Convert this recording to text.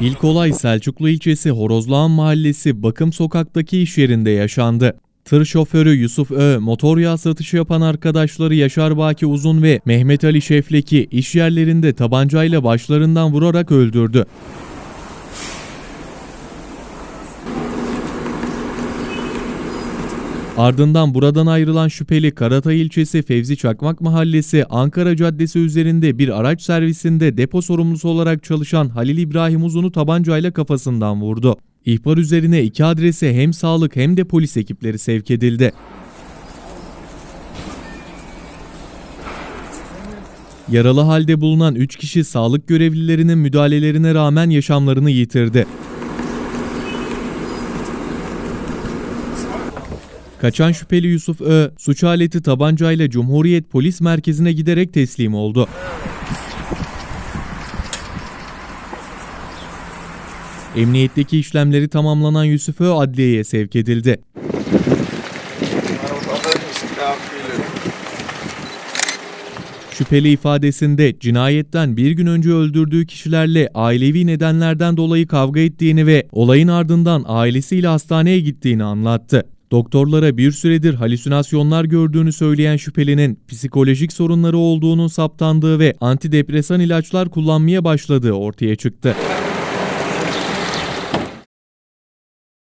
İlk olay Selçuklu ilçesi Horozlağan Mahallesi Bakım Sokak'taki iş yerinde yaşandı. Tır şoförü Yusuf Ö, motor yağı satışı yapan arkadaşları Yaşar Baki Uzun ve Mehmet Ali Şeflek'i iş yerlerinde tabancayla başlarından vurarak öldürdü. Ardından buradan ayrılan şüpheli Karatay ilçesi Fevzi Çakmak Mahallesi Ankara Caddesi üzerinde bir araç servisinde depo sorumlusu olarak çalışan Halil İbrahim Uzun'u tabancayla kafasından vurdu. İhbar üzerine iki adrese hem sağlık hem de polis ekipleri sevk edildi. Yaralı halde bulunan 3 kişi sağlık görevlilerinin müdahalelerine rağmen yaşamlarını yitirdi. Kaçan şüpheli Yusuf Ö, suç aleti tabancayla Cumhuriyet Polis Merkezi'ne giderek teslim oldu. Emniyetteki işlemleri tamamlanan Yusuf Ö adliyeye sevk edildi. Şüpheli ifadesinde cinayetten bir gün önce öldürdüğü kişilerle ailevi nedenlerden dolayı kavga ettiğini ve olayın ardından ailesiyle hastaneye gittiğini anlattı. Doktorlara bir süredir halüsinasyonlar gördüğünü söyleyen şüphelinin psikolojik sorunları olduğunun saptandığı ve antidepresan ilaçlar kullanmaya başladığı ortaya çıktı.